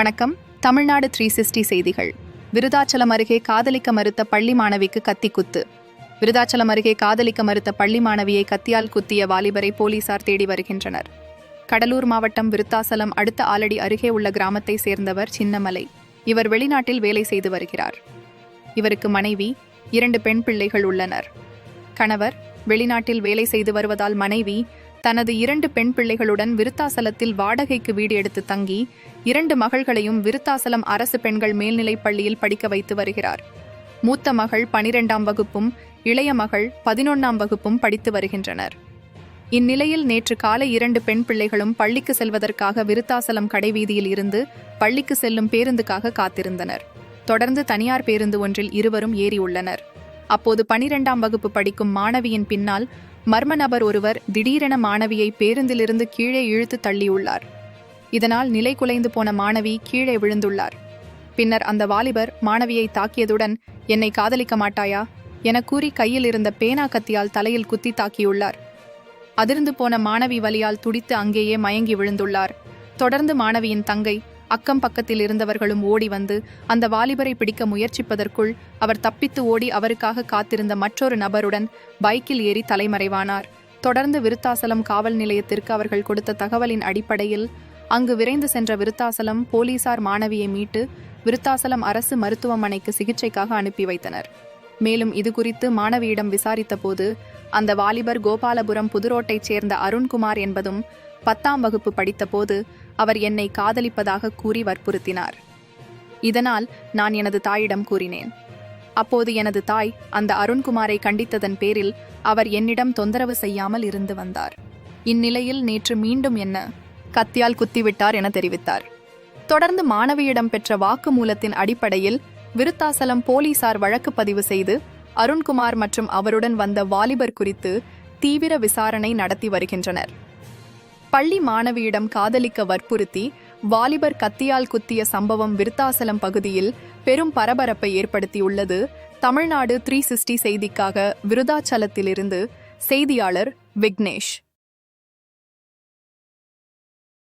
வணக்கம். Tamil Nadu three sixty செய்திகள். விருதாச்சலம் அருகே காதலிக்க மறுத்த பள்ளி மாணவிக்கு கத்தி குத்து விருதாச்சலம் அருகே காதலிக்க மறுத்த பள்ளி மாணவியை கத்தியால் குத்திய வாலிபரை போலீசார் தேடி வருகின்றனர். கடலூர் மாவட்டம் விருத்தாசலம் அடுத்த ஆலடி அருகே உள்ள கிராமத்தை சேர்ந்தவர் சின்னமலை. இவர் வெளிநாட்டில் வேலை செய்து வருகிறார். இவருக்கு மனைவி இரண்டு பெண் பிள்ளைகள் உள்ளனர். கணவர் வெளிநாட்டில் வேலை செய்து வருவதால் மனைவி தனது இரண்டு பெண் பிள்ளைகளுடன் விருத்தாசலத்தில் வாடகைக்கு வீடு எடுத்து தங்கி இரண்டு மகள்களையும் விருத்தாசலம் அரசு பெண்கள் மேல்நிலைப் பள்ளியில் படிக்க வைத்து வருகிறார். மூத்த மகள் பனிரெண்டாம் வகுப்பும் இளைய மகள் பதினொன்னாம் வகுப்பும் படித்து வருகின்றனர். இந்நிலையில் நேற்று காலை இரண்டு பெண் பிள்ளைகளும் பள்ளிக்கு செல்வதற்காக விருத்தாசலம் கடைவீதியில் இருந்து பள்ளிக்கு செல்லும் பேருந்துக்காக காத்திருந்தனர். தொடர்ந்து தனியார் பேருந்து ஒன்றில் இருவரும் ஏறியுள்ளனர். அப்போது பனிரெண்டாம் வகுப்பு படிக்கும் மாணவியின் பின்னால் மர்ம நபர் ஒருவர் திடீரென மாணவியை பேருந்திலிருந்து கீழே இழுத்து தள்ளியுள்ளார். இதனால் நிலை குலைந்து போன மாணவி கீழே விழுந்துள்ளார். பின்னர் அந்த வாலிபர் மாணவியை தாக்கியதுடன் என்னை காதலிக்க மாட்டாயா? என கூறி கையில் இருந்த பேனா கத்தியால் தலையில் குத்தி தாக்கியுள்ளார். அதிர்ந்து போன மாணவி வலியால் துடித்து அங்கேயே மயங்கி விழுந்துள்ளார். தொடர்ந்து மாணவியின் தங்கை அக்கம் பக்கத்தில் இருந்தவர்களும் ஓடி வந்து அந்த வாலிபரை பிடிக்க முயற்சிப்பதற்குள் அவர் தப்பித்து ஓடி அவருக்காக காத்திருந்த மற்றொரு நபருடன் பைக்கில் ஏறி தலைமறைவானார். தொடர்ந்து விருத்தாசலம் காவல் நிலையத்திற்கு அவர்கள் கொடுத்த தகவலின் அடிப்படையில் அங்கு விரைந்து சென்ற விருத்தாசலம் போலீசார் மாணவியை மீட்டு விருத்தாசலம் அரசு மருத்துவமனைக்கு சிகிச்சைக்காக அனுப்பி வைத்தனர். மேலும் இதுகுறித்து மாணவியிடம் விசாரித்தபோது அந்த வாலிபர் கோபாலபுரம் புதுரோட்டைச் சேர்ந்த அருண்குமார் என்பதும் பத்தாம் வகுப்பு படித்தபோது அவர் என்னை காதலிப்பதாக கூறி வற்புறுத்தினார். இதனால் நான் எனது தாயிடம் கூறினேன். அப்போது எனது தாய் அந்த அருண்குமாரை கண்டித்ததன் பேரில் அவர் என்னிடம் தொந்தரவு செய்யாமல் இருந்து வந்தார். இந்நிலையில் நேற்று மீண்டும் என்ன கத்தியால் குத்திவிட்டார் என தெரிவித்தார். தொடர்ந்து மாணவியிடம் பெற்ற வாக்குமூலத்தின் அடிப்படையில் விருத்தாசலம் போலீசார் வழக்கு பதிவு செய்து அருண்குமார் மற்றும் அவருடன் வந்த வாலிபர் குறித்து தீவிர விசாரணை நடத்தி வருகின்றனர். பள்ளி மாணவியிடம் காதலிக்க வற்புறுத்தி வாலிபர் கத்தியால் குத்திய சம்பவம் விருத்தாசலம் பகுதியில் பெரும் பரபரப்பை ஏற்படுத்தியுள்ளது. தமிழ்நாடு த்ரீ சிக்ஸ்டி செய்திக்காக விருதாச்சலத்திலிருந்து செய்தியாளர் விக்னேஷ்.